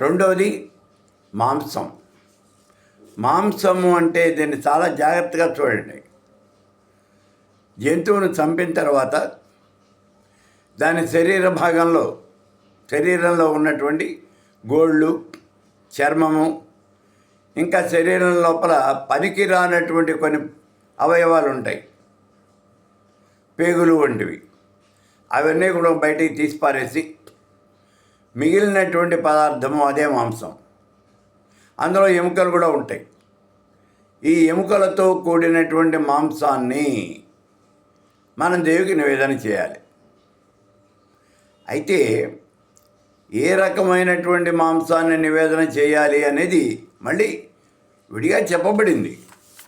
రెండవది మాంసం. మాంసము అంటే దీన్ని చాలా జాగ్రత్తగా చూడండి. జంతువును చంపిన తర్వాత దాని శరీర భాగంలో శరీరంలో ఉన్నటువంటి గోళ్ళు చర్మము ఇంకా శరీరం లోపల పనికి రానటువంటి కొన్ని అవయవాలు ఉంటాయి. పేగులు వంటివి. అవన్నీ కూడా బయటికి తీసి పారేసి మిగిలినటువంటి పదార్థము అదే మాంసం. అందులో ఎముకలు కూడా ఉంటాయి. ఈ ఎముకలతో కూడినటువంటి మాంసాన్ని మనం దేవునికి నివేదన చేయాలి. అయితే ఏ రకమైనటువంటి మాంసాన్ని నివేదన చేయాలి అనేది మళ్ళీ విడిగా చెప్పబడింది.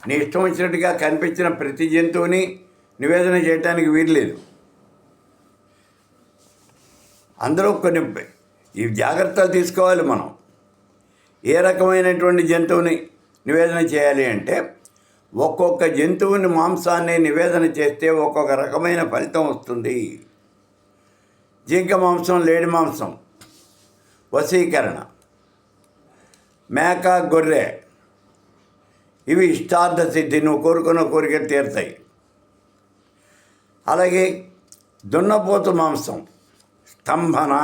నీ ఇష్టం వచ్చినట్టుగా కనిపించిన ప్రతి జంతువుని నివేదన చేయటానికి వీల్లేదు అందరూ కొన్ని ఈ జాగ్రత్తలు తీసుకోవాలి మనం. ఏ రకమైనటువంటి జంతువుని నివేదన చేయాలి అంటే ఒక్కొక్క జంతువుని మాంసాన్ని నివేదన చేస్తే ఒక్కొక్క రకమైన ఫలితం వస్తుంది. జింక మాంసం లేడి మాంసం వశీకరణ మేక గొర్రె ఇవి ఇష్టార్థ సిద్ధి నువ్వు కోరుకున్న కోరికలు తీరుతాయి. అలాగే దున్నపోతు మాంసం స్తంభన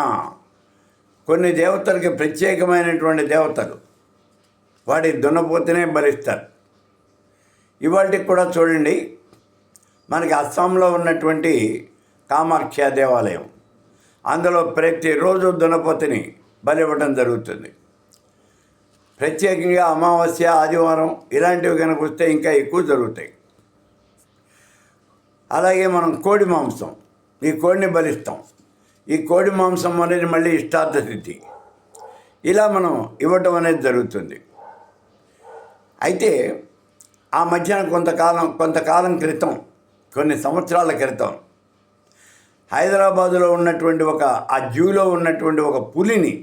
కొన్ని దేవతలకి ప్రత్యేకమైనటువంటి దేవతలు. వాటి దున్నపోతేనే బలిస్తారు. ఇవాటికి కూడా చూడండి మనకి అస్సాంలో ఉన్నటువంటి కామాఖ్య దేవాలయం. అందులో ప్రతిరోజు దున్నపోతిని బలి ఇవ్వడం జరుగుతుంది. ప్రత్యేకంగా అమావాస్య ఆదివారం ఇలాంటివి కనుక వస్తే ఇంకా ఎక్కువ జరుగుతాయి. అలాగే మనం కోడి మాంసం ఈ కోడిని బలిస్తాం. ఈ కోడి మాంసం అనేది మళ్ళీ ఇష్టార్థ స్థితి. ఇలా మనం ఇవ్వటం అనేది జరుగుతుంది. అయితే ఆ మధ్యన కొంతకాలం కొంతకాలం క్రితం కొన్ని సంవత్సరాల క్రితం హైదరాబాదులో ఉన్నటువంటి ఒక ఆ జూలో ఉన్నటువంటి ఒక పులిని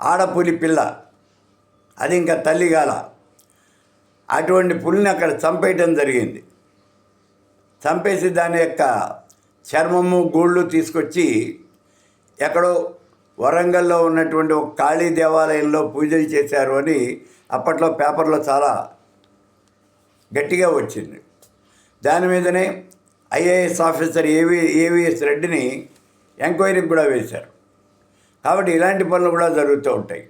ఆడపులి పిల్ల అది ఇంకా తల్లిగాల అటువంటి పులిని అక్కడ చంపేయటం జరిగింది. చంపేసి దాని యొక్క చర్మము గూళ్ళు తీసుకొచ్చి ఎక్కడో వరంగల్లో ఉన్నటువంటి ఒక కాళీ దేవాలయంలో పూజలు చేశారు అని అప్పట్లో పేపర్లో చాలా గట్టిగా వచ్చింది. దాని మీదనే ఐఏఎస్ ఆఫీసర్ ఏవి ఏవిఎస్ రెడ్డిని ఎంక్వైరీకి కూడా వేశారు. కాబట్టి ఇలాంటి పనులు కూడా జరుగుతూ ఉంటాయి.